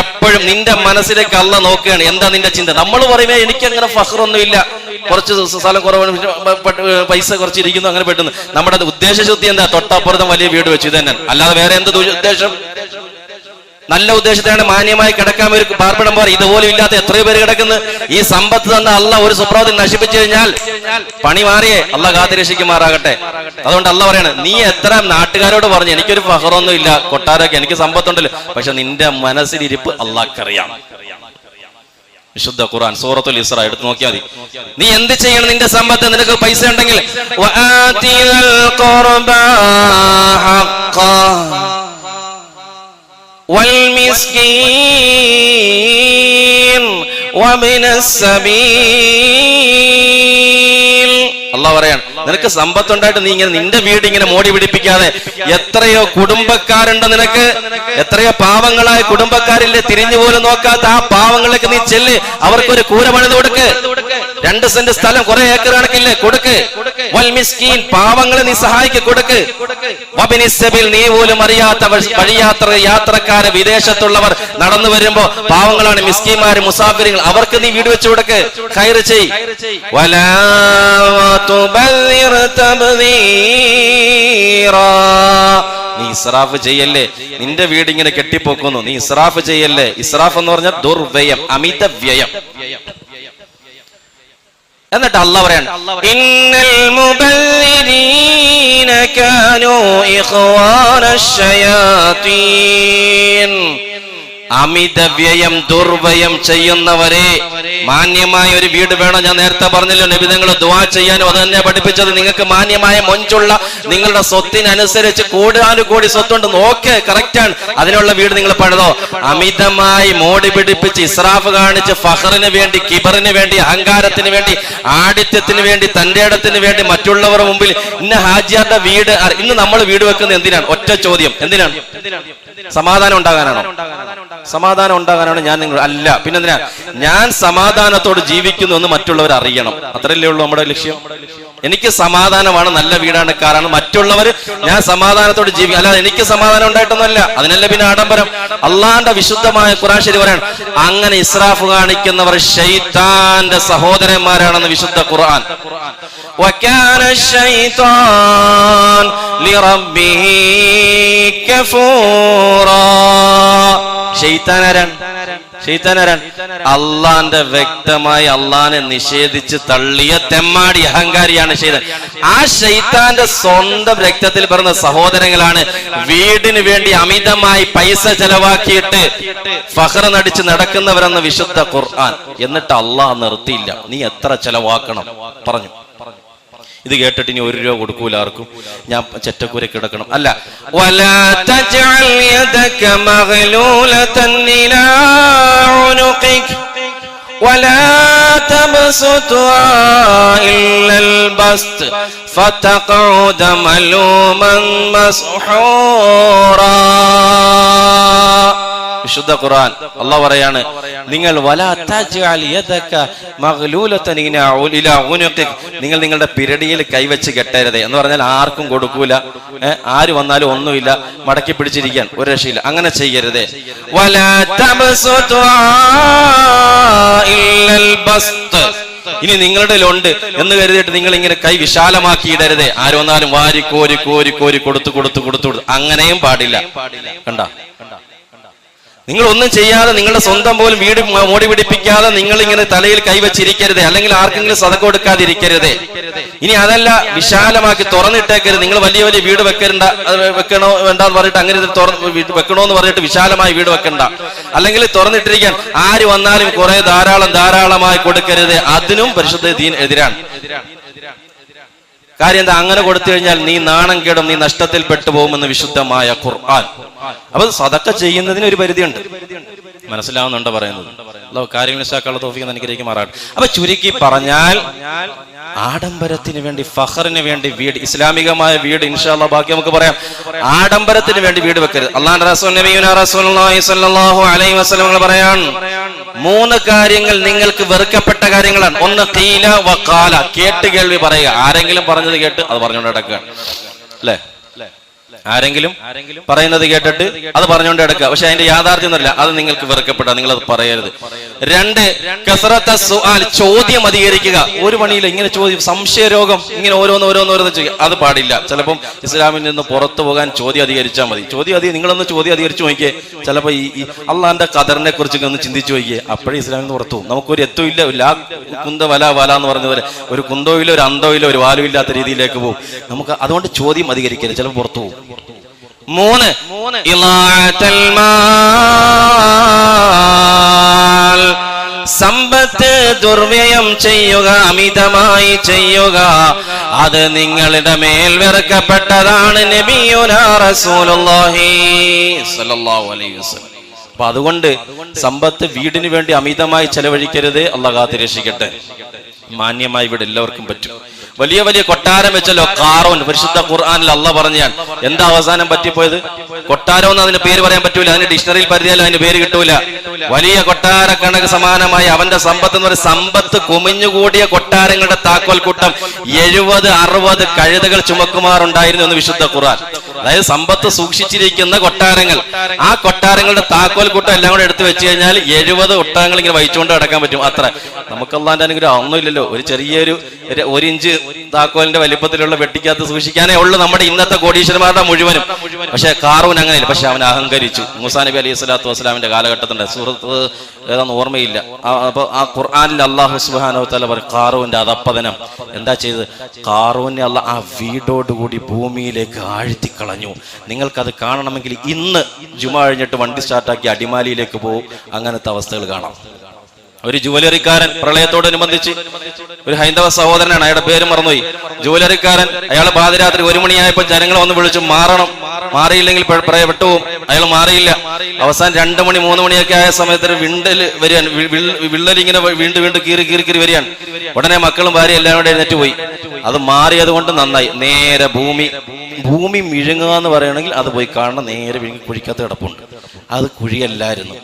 എപ്പോഴും നിന്റെ മനസ്സിലേക്ക് അല്ല നോക്കുകയാണ്. എന്താ നിന്റെ ചിന്ത? നമ്മൾ പറയുമ്പോ എനിക്ക് അങ്ങനെ ഫഹ്റൊന്നുമില്ല കുറച്ച് സ്ഥലം കുറവ് പൈസ കുറച്ച് ഇരിക്കുന്നു അങ്ങനെ പെട്ടെന്ന്. നമ്മുടെ ഉദ്ദേശശുദ്ധി എന്താ? തൊട്ടപ്പുറത്തും വലിയ വീട് വെച്ചു തന്നെ അല്ലാതെ വേറെ എന്ത് ഉദ്ദേശം നല്ല ഉദ്ദേശത്തിലാണ് മാന്യമായി കിടക്കാൻ ഒരു പാർപ്പിടം പോലെ ഇതുപോലും ഇല്ലാത്ത എത്രയോ പേര് കിടക്കുന്നു. ഈ സമ്പത്ത് തന്ന അല്ല ഒരു സുപ്രഭാതം നശിപ്പിച്ചു കഴിഞ്ഞാൽ പണി മാറിയേ. അല്ല കാത്തിരക്ഷിക്കുമാറാകട്ടെ. അതുകൊണ്ട് അല്ല പറയണേ നീ എത്ര നാട്ടുകാരോട് പറഞ്ഞു എനിക്കൊരു ഫഹറൊന്നും ഇല്ല കൊട്ടാരൊക്കെ എനിക്ക് സമ്പത്തുണ്ടല്ലോ. പക്ഷെ നിന്റെ മനസ്സിലിരിപ്പ് അള്ളാഹ്ക്കറിയാം വിശുദ്ധ ഖുർആൻ സൂറത്തുൽ ഇസ്ര എടുത്ത് നോക്കിയാൽ മതി. നീ എന്ത് ചെയ്യണം നിന്റെ സമ്പത്ത്? നിനക്ക് പൈസ ഉണ്ടെങ്കിൽ والمسكين وابن السبيل അള്ളാഹ് പറയാൻ നിനക്ക് സമ്പത്തുണ്ടായിട്ട് നീ ഇങ്ങനെ നിന്റെ വീട് ഇങ്ങനെ മോടി പിടിപ്പിക്കാതെ എത്രയോ കുടുംബക്കാരുണ്ട് നിനക്ക് എത്രയോ പാവങ്ങളായ കുടുംബക്കാരില്ലേ തിരിഞ്ഞു പോലും നോക്കാത്ത ആ പാവങ്ങളിലേക്ക് നീ ചെല്ല് അവർക്കൊരു കൂര പണിത് കൊടുക്ക് രണ്ട് സെന്റ് സ്ഥലം കുറെ ഏക്കർ കണക്കില്ലേ? കൊടുക്ക്. വൽ മിസ്കീൻ പാവങ്ങളെ നീ സഹായിക്ക് കൊടുക്ക്. നീ പോലും അറിയാത്ത വഴി- വഴിയാത്ര യാത്രക്കാര് വിദേശത്തുള്ളവർ നടന്നു വരുമ്പോ പാവങ്ങളാണ് മിസ്കീന്മാര് മുസാഫിരികൾ അവർക്ക് നീ വീട് വെച്ചു കൊടുക്ക്. കയറ് ചെയ്. നീ ഇസ്രാഫ് ചെയ്യല്ലേ? നിന്റെ വീട് ഇങ്ങനെ കെട്ടിപ്പോക്കുന്നു. നീ ഇസ്രാഫ് ചെയ്യല്ലേ? ഇസ്രാഫ് എന്ന് പറഞ്ഞാൽ ദുർവ്യയം അമിത വ്യയം എന്നിട്ട് അല്ല പറയാണ് ഇന്നൽ മുബല്ലിരീന കാനൂ ഇഖ്വാന ശയാതീൻ അമിത വ്യയം ദുർവ്യയം ചെയ്യുന്നവരെ മാന്യമായ ഒരു വീട് വേണം. ഞാൻ നേരത്തെ പറഞ്ഞല്ലോ നബി നിങ്ങൾ ദുവാ ചെയ്യാനും അത് തന്നെ പഠിപ്പിച്ചത്. നിങ്ങൾക്ക് മാന്യമായ മൊഞ്ചുള്ള നിങ്ങളുടെ സ്വത്തിനനുസരിച്ച് കോടാനുകോടി സ്വത്തുണ്ട്. നോക്ക് കറക്റ്റാണ് അതിനുള്ള വീട് നിങ്ങൾ പണിതോ? അമിതമായി മോടി പിടിപ്പിച്ച് ഇസ്രാഫ് കാണിച്ച് ഫഹറിന് വേണ്ടി കിബറിന് വേണ്ടി അഹങ്കാരത്തിന് വേണ്ടി ആഡിത്യത്തിന് വേണ്ടി തന്റെ ഇടത്തിന് വേണ്ടി മറ്റുള്ളവരുടെ മുമ്പിൽ ഇന്ന ഹാജിയാരുടെ വീട് ഇന്ന് നമ്മൾ വീട് വെക്കുന്നത് എന്തിനാണ്? ഒറ്റ ചോദ്യം. എന്തിനാണ്? സമാധാനം ഉണ്ടാകാനാണോ? സമാധാനം ഉണ്ടാകാനാണ് ഞാൻ നിങ്ങൾ അല്ല. പിന്നെന്തിനാ? ഞാൻ സമാധാനത്തോട് ജീവിക്കുന്നു എന്ന് മറ്റുള്ളവർ അറിയണം അത്രയല്ലേ ഉള്ളൂ നമ്മുടെ ലക്ഷ്യം? എനിക്ക് സമാധാനമാണ് നല്ല വീടാണ് കാരണം മറ്റുള്ളവർ ഞാൻ സമാധാനത്തോട് ജീവിക്കും. അല്ലാതെ എനിക്ക് സമാധാനം ഉണ്ടായിട്ടൊന്നുമല്ല. അതിനല്ല പിന്നെ ആഡംബരം? അള്ളാന്റെ വിശുദ്ധമായ ഖുറാൻ പറയാണ്. അങ്ങനെ ഇസ്രാഫ് കാണിക്കുന്നവർ ഷെയ്താന്റെ സഹോദരന്മാരാണെന്ന് വിശുദ്ധ ഖുർആൻ. ഷെയ്ത്താൻ ആരാണ്? ഷെയ്ത്താനാരാണ് അള്ളാന്റെ വ്യക്തമായി അള്ളാനെ നിഷേധിച്ച് തള്ളിയ തെമ്മാടി അഹങ്കാരിയാണ് ഷെയ്ത്താൻ ആ ഷെയ്ത്താന്റെ സ്വന്തം രക്തത്തിൽ പറഞ്ഞ സഹോദരങ്ങളാണ് വീടിന് വേണ്ടി അമിതമായി പൈസ ചെലവാക്കിയിട്ട് ഫഹ്റ നടിച്ച് നടക്കുന്നവരെന്ന വിശുദ്ധ ഖുർആൻ. എന്നിട്ട് അള്ളാഹ് നിർത്തിയില്ല. നീ എത്ര ചെലവാക്കണം? പറഞ്ഞു. ഇത് കേട്ടിട്ട് ഇനി ഒരു രൂപ കൊടുക്കൂല ആർക്കും ഞാൻ ചെറ്റക്കൂര കിടക്കണം അല്ല ولا تجعل يدك مغلولة إلى عنقك ولا تبسطها إلا البسط فتقعد ملوما مسحورا വിശുദ്ധ ഖുർആൻ അള്ളാഹ് പറയാണ് നിങ്ങൾ വലാ തജ്അൽ യദക മഗ്ലൂലതൻ ഇലാ ഉ- ഇലാ ഉനുഖിക്. നിങ്ങൾ നിങ്ങളുടെ പിരടിയിൽ കൈവച്ച് കെട്ടരുത് എന്ന് പറഞ്ഞാൽ ആർക്കും കൊടുക്കൂല ഏ, ആര് വന്നാലും ഒന്നുമില്ല മടക്കി പിടിച്ചിരിക്കാൻ ഒരു രക്ഷയില്ല അങ്ങനെ ചെയ്യരുത് ഇനി നിങ്ങളുടെ ഉണ്ട് എന്ന് കരുതിയിട്ട് നിങ്ങൾ ഇങ്ങനെ കൈ വിശാലമാക്കി ഇടരുത് ആരോന്നാലും വാരി കോരി കോരി കോരി കൊടുത്തു കൊടുത്തു കൊടുത്തു. അങ്ങനെയും പാടില്ല. കണ്ട? നിങ്ങൾ ഒന്നും ചെയ്യാതെ നിങ്ങളുടെ സ്വന്തം പോലും വീട് മോടി പിടിപ്പിക്കാതെ നിങ്ങൾ ഇങ്ങനെ തലയിൽ കൈവച്ചിരിക്കരുത്. അല്ലെങ്കിൽ ആർക്കെങ്കിലും സതക്ക കൊടുക്കാതെ ഇരിക്കരുത് ഇനി അതല്ല വിശാലമാക്കി തുറന്നിട്ടേക്കരുത്. നിങ്ങൾ വലിയ വലിയ വീട് വെക്കരുണ്ട വെക്കണോ വേണ്ടെന്ന് പറഞ്ഞിട്ട് അങ്ങനെ വീട് വെക്കണോന്ന് പറഞ്ഞിട്ട് വിശാലമായി വീട് വെക്കണ്ട. അല്ലെങ്കിൽ തുറന്നിട്ടിരിക്കാൻ ആര് വന്നാലും കുറെ ധാരാളം ധാരാളമായി കൊടുക്കരുത്. അതിനും പരിശുദ്ധ ദീൻ എതിരാണ്. കാര്യം എന്താ? അങ്ങനെ കൊടുത്തു കഴിഞ്ഞാൽ നീ നാണം കേടും നീ നഷ്ടത്തിൽ പെട്ടുപോകുമെന്ന് വിശുദ്ധമായ ഖുർആൻ. അപ്പൊ സതക്ക ചെയ്യുന്നതിന് ഒരു പരിധിയുണ്ട്. മനസ്സിലാവുന്നുണ്ടോ പറയുന്നത്? അല്ലോ കാര്യങ്ങൾ മനസ്സിലാക്കാനുള്ള തോഫിക്ക് അനുഗ്രഹിക്കും മാറാട്ട് അപ്പൊ ചുരുക്കി പറഞ്ഞാൽ ആഡംബരത്തിന് വേണ്ടി ഫഹറിന് വേണ്ടി വീട് ഇസ്ലാമികമായ വീട് ഇൻഷാല്ല ബാക്കി നമുക്ക് പറയാം. ആഡംബരത്തിന് വേണ്ടി വീട് വെക്കരുത്. അള്ളാഹു പറയാൻ മൂന്ന് കാര്യങ്ങൾ നിങ്ങൾക്ക് വെറുക്കപ്പെട്ട കാര്യങ്ങളാണ്. ഒന്ന് കീല വക്കാല കേട്ട് കേൾവി പറയുക. ആരെങ്കിലും പറഞ്ഞത് കേട്ട് അത് പറഞ്ഞുകൊണ്ട് കിടക്കുക അല്ലേ? ആരെങ്കിലും പറയുന്നത് കേട്ടിട്ട് അത് പറഞ്ഞുകൊണ്ട് എടുക്കുക. പക്ഷെ അതിന്റെ യാഥാർത്ഥ്യം ഒന്നുമില്ല അത് നിങ്ങൾക്ക് വെറുക്കപ്പെട്ട നിങ്ങൾ അത് പറയരുത്. രണ്ട് കസറത്ത സുആൽ ചോദ്യം അധികരിക്കുക. ഒരു പണിയില്ല. ഇങ്ങനെ ചോദ്യം സംശയ രോഗം ഇങ്ങനെ ഓരോന്ന് ഓരോന്ന് ഓരോന്ന് ചെയ്യുക. അത് പാടില്ല. ചിലപ്പം ഇസ്ലാമിൽ നിന്ന് പുറത്തു പോകാൻ ചോദ്യം അധികരിച്ചാൽ മതി. ചോദ്യം അധികം നിങ്ങളൊന്ന് ചോദ്യം അധികരിച്ചു നോക്കിയേ. ചിലപ്പോൾ ഈ അള്ളാന്റെ കദറിനെ കുറിച്ചൊക്കെ ഒന്ന് ചിന്തിച്ചു നോക്കിയേ. അപ്പോഴേ ഇസ്ലാമിൽ നിന്ന് പുറത്തു പോകും. നമുക്കൊരു എത്തുമില്ല ലാ കുന്ത വല വല എന്ന് പറഞ്ഞ പോലെ. ഒരു കുന്തോ ഇല്ല ഒരു അന്തോ ഇല്ല ഒരു വാലും ഇല്ലാത്ത രീതിയിലേക്ക് പോകും. നമുക്ക് അതുകൊണ്ട് ചോദ്യം അധികരിക്കരുത്. ചിലപ്പോൾ പുറത്തു പോകും. മൂന്ന്. സമ്പത്ത് ദുർവ്യയം ചെയ്യുക അമിതമായി ചെയ്യുക. അത് നിങ്ങളുടെ മേൽ വെറുക്കപ്പെട്ടതാണ് അപ്പൊ അതുകൊണ്ട് സമ്പത്ത് വീടിന് വേണ്ടി അമിതമായി ചെലവഴിക്കരുത്. അള്ളാഹ് കാത്ത് രക്ഷിക്കട്ടെ മാന്യമായി ഇവിടെ എല്ലാവർക്കും പറ്റും. വലിയ വലിയ കൊട്ടാരം വെച്ചല്ലോ കാറോൻ പരിശുദ്ധ ഖുർആാനിൽ അല്ല പറഞ്ഞാൽ. എന്താ അവസാനം പറ്റിപ്പോയത്? കൊട്ടാരം എന്ന് അതിന് പേര് പറയാൻ പറ്റൂല. അതിന് ഡിക്ഷണറിയിൽ പരിധിയാലും അതിന് പേര് കിട്ടൂല. വലിയ കൊട്ടാര കണക്ക് സമാനമായി അവന്റെ സമ്പത്ത് എന്ന് പറയുന്ന സമ്പത്ത് കുമിഞ്ഞുകൂടിയ കൊട്ടാരങ്ങളുടെ താക്കോൽ കൂട്ടം എഴുപത് അറുപത് കഴുതകൾ ചുമക്കുമാറുണ്ടായിരുന്നു എന്ന് വിശുദ്ധ ഖുർആൻ. അതായത് സമ്പത്ത് സൂക്ഷിച്ചിരിക്കുന്ന കൊട്ടാരങ്ങൾ. ആ കൊട്ടാരങ്ങളുടെ താക്കോൽ കൂട്ടം എല്ലാം കൂടെ എടുത്തു വെച്ച് കഴിഞ്ഞാൽ എഴുപത് ഒട്ടകങ്ങൾ ഇങ്ങനെ വഹിച്ചുകൊണ്ട് കിടക്കാൻ പറ്റും. അത്ര. നമുക്ക് അള്ളാന്റെ അനുഗ്രഹം ഒന്നുമില്ലല്ലോ ഒരു ചെറിയൊരു ഒരു- ഇഞ്ച് താക്കോലിന്റെ വലിപ്പത്തിലുള്ള വെട്ടിക്കകത്ത് സൂക്ഷിക്കാനേ ഉള്ളൂ നമ്മുടെ ഇന്നത്തെ കോടീശ്വരന്മാരുടെ മുഴുവനും. പക്ഷെ കാറൂൻ അങ്ങനെയില്ല. പക്ഷെ അവൻ അഹങ്കരിച്ചു. മൂസാ നബി അലൈഹി സ്വലാത്തു വസ്സലാമിന്റെ കാലഘട്ടത്തിന്റെ സുഹൃത്ത് ഏതാന്ന് ഓർമ്മയില്ല. അപ്പൊ ആ ഖുർആാനിൽ അള്ളാഹു സുബാനോ തല പറയും കാറൂന്റെ അതപ്പതനം. എന്താ ചെയ്തത്? കാറൂനെ അല്ല ആ വീടോടുകൂടി ഭൂമിയിലേക്ക് ആഴ്ത്തിക്കളഞ്ഞു. നിങ്ങൾക്കത് കാണണമെങ്കിൽ ഇന്ന് ജുമ കഴിഞ്ഞിട്ട് വണ്ടി സ്റ്റാർട്ടാക്കി അടിമാലിയിലേക്ക് പോകും അങ്ങനത്തെ അവസ്ഥകൾ കാണാം. ഒരു ജുവലറിക്കാരൻ പ്രളയത്തോടനുബന്ധിച്ച് ഒരു ഹൈന്ദവ സഹോദരനാണ്. അയാളുടെ പേര് മറന്നുപോയി. ജുവലറിക്കാരൻ അയാൾ പാതിരാത്രി ഒരു മണിയായപ്പോൾ ജനങ്ങൾ വന്ന് വിളിച്ചു മാറണം. മാറിയില്ലെങ്കിൽ പെ- അയാൾ മാറിയില്ല. അവസാനം രണ്ടു മണി മൂന്ന് മണിയൊക്കെ ആയ സമയത്ത് ഒരു വിണ്ടൽ വരികയാണ്. വിള്ളൽ ഇങ്ങനെ വീണ്ടും വീണ്ടും കീറി കീറി കീറി വരികയാണ്. ഉടനെ മക്കളും ഭാര്യ എല്ലാവരും കൂടെ എഴുന്നേറ്റ് പോയി. അത് മാറിയത് കൊണ്ട് നന്നായി. നേരെ ഭൂമി ഭൂമി മിഴുങ്ങുക എന്ന് പറയണമെങ്കിൽ അത് പോയി കാണണം. നേരെ കുഴിക്കാത്ത കിടപ്പുണ്ട്. അത് കുഴിയല്ലായിരുന്നു.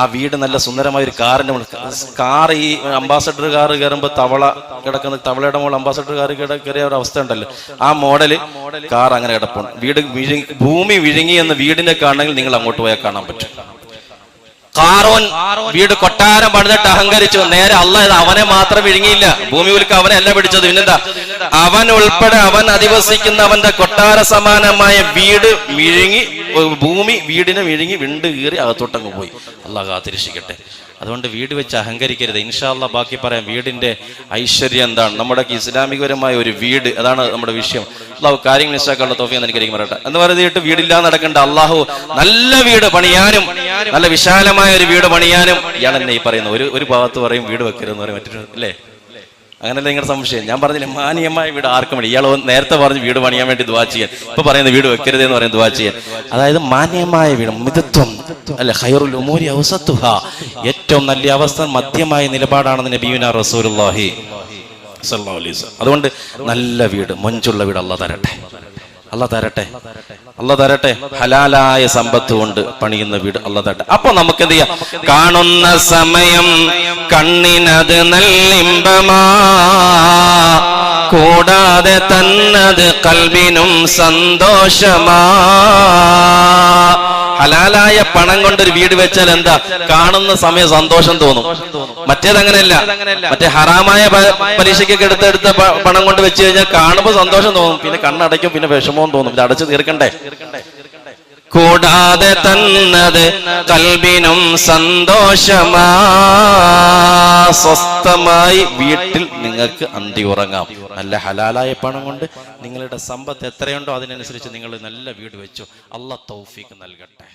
ആ വീട് നല്ല സുന്ദരമായ ഒരു കാറിന്റെ മുകളിൽ കാർ ഈ അംബാസഡർ കാർ കയറുമ്പോൾ തവള കിടക്കുന്ന തവളയുടെ മുകളിൽ അംബാസഡർ കാർ കയറിയ ഒരു അവസ്ഥ ഉണ്ടല്ലോ. ആ മോഡൽ കാർ അങ്ങനെ കിടപ്പുണ്ട്. വീട് വിഴുങ്ങി ഭൂമി വിഴുങ്ങി എന്ന് വീടിനെ കാണണമെങ്കിൽ നിങ്ങൾ അങ്ങോട്ട് പോയാൽ കാണാൻ പറ്റും. കാറോൻ വീട് കൊട്ടാരം പണിതിട്ട് അഹങ്കരിച്ചു. നേരെ അല്ല അവനെ മാത്രം വിഴുങ്ങിയില്ല. ഭൂമി ഉൽക്ക് അവനെ അല്ല പിടിച്ചത്. പിന്നെന്താ? അവൻ ഉൾപ്പെടെ അവൻ അധിവസിക്കുന്ന അവന്റെ കൊട്ടാര സമാനമായ വീട് വിഴുങ്ങി ഭൂമി വീടിനെ വിഴുങ്ങി വിണ്ട് കീറി അകത്തോട്ടങ്ങ് പോയി. അല്ല കാത്തിരക്ഷിക്കട്ടെ. അതുകൊണ്ട് വീട് വെച്ച് അഹങ്കരിക്കരുത്. ഇൻഷാല്ല ബാക്കി പറയാം വീടിന്റെ ഐശ്വര്യം എന്താണ്? നമ്മുടെ ഇസ്ലാമികപരമായ ഒരു വീട് അതാണ് നമ്മുടെ വിഷയം. അള്ളാഹു കാര്യങ്ങൾ മനസ്സിലാക്കാനുള്ള തോഫിയെന്ന് എനിക്ക് പറയട്ടെ. എന്ന് പറഞ്ഞിട്ട് വീടില്ലാതെ നടക്കേണ്ട അള്ളാഹു നല്ല വീട് പണിയാനും നല്ല വിശാലമായ ഒരു വീട് പണിയാനും ഇയാൾ എന്നെ ഈ പറയുന്നു. ഒരു ഒരു ഭാഗത്ത് പറയും വീട് വെക്കരുതെന്ന് പറയും. മറ്റൊരു അല്ലേ? അങ്ങനല്ല നിങ്ങളുടെ സംശയം? ഞാൻ പറഞ്ഞില്ല മാന്യമായ വീട് ആർക്കും വേണ്ടി. ഇയാൾ നേരത്തെ പറഞ്ഞ് വീട് പണിയാൻ വേണ്ടി ദുവാ ചെയ്യാൻ. ഇപ്പൊ പറയുന്നത് വീട് വെക്കരുത് എന്ന് പറയുന്നത് ദുവാ ചെയ്യാൻ. അതായത് മാന്യമായ വീട് മിതത്വം അല്ലെ ഹൈറുൽ ഉമൂരി ഔസത്തുഹ. ഏറ്റവും നല്ല അവസ്ഥ മധ്യമായ നിലപാടാണെന്ന് നബീന റസൂലുള്ളാഹി. അതുകൊണ്ട് നല്ല വീട് മൊഞ്ചുള്ള വീട് അല്ല തരട്ടെ. അല്ല തരട്ടെ. അല്ല തരട്ടെ. ഹലാലായ സമ്പത്ത് കൊണ്ട് പണിയുന്ന വീട് അല്ല തരട്ടെ. അപ്പൊ നമുക്ക് എന്ത് ചെയ്യാം കാണുന്ന സമയം കണ്ണിനത് നല്ലിമ്പമാ. കൂടാതെ തന്നത് കൽവിനും സന്തോഷമാ. ഹലാലായ പണം കൊണ്ടൊരു വീട് വെച്ചാൽ എന്താ? കാണുന്ന സമയം സന്തോഷം തോന്നും. മറ്റേതങ്ങനെയല്ല മറ്റേ ഹറാമായ പരീക്ഷയ്ക്കൊക്കെ എടുത്തെടുത്ത പണം കൊണ്ട് വെച്ച് കഴിഞ്ഞാൽ കാണുമ്പോൾ സന്തോഷം തോന്നും. പിന്നെ കണ്ണടയ്ക്കും പിന്നെ വിഷമവും തോന്നും. ഇത് അടച്ചു തീർക്കണ്ടേ? കൂടാതെ തന്നത് കൽബിനും സന്തോഷമാ സ്വസ്ഥമായി വീട്ടിൽ നിങ്ങൾക്ക് അന്തി ഉറങ്ങാം. നല്ല ഹലാലായ പണം കൊണ്ട് നിങ്ങളുടെ സമ്പത്ത് എത്രയുണ്ടോ അതിനനുസരിച്ച് നിങ്ങൾ നല്ല വീട് വെച്ചു. അല്ല തൗഫീക്ക് നൽകട്ടെ.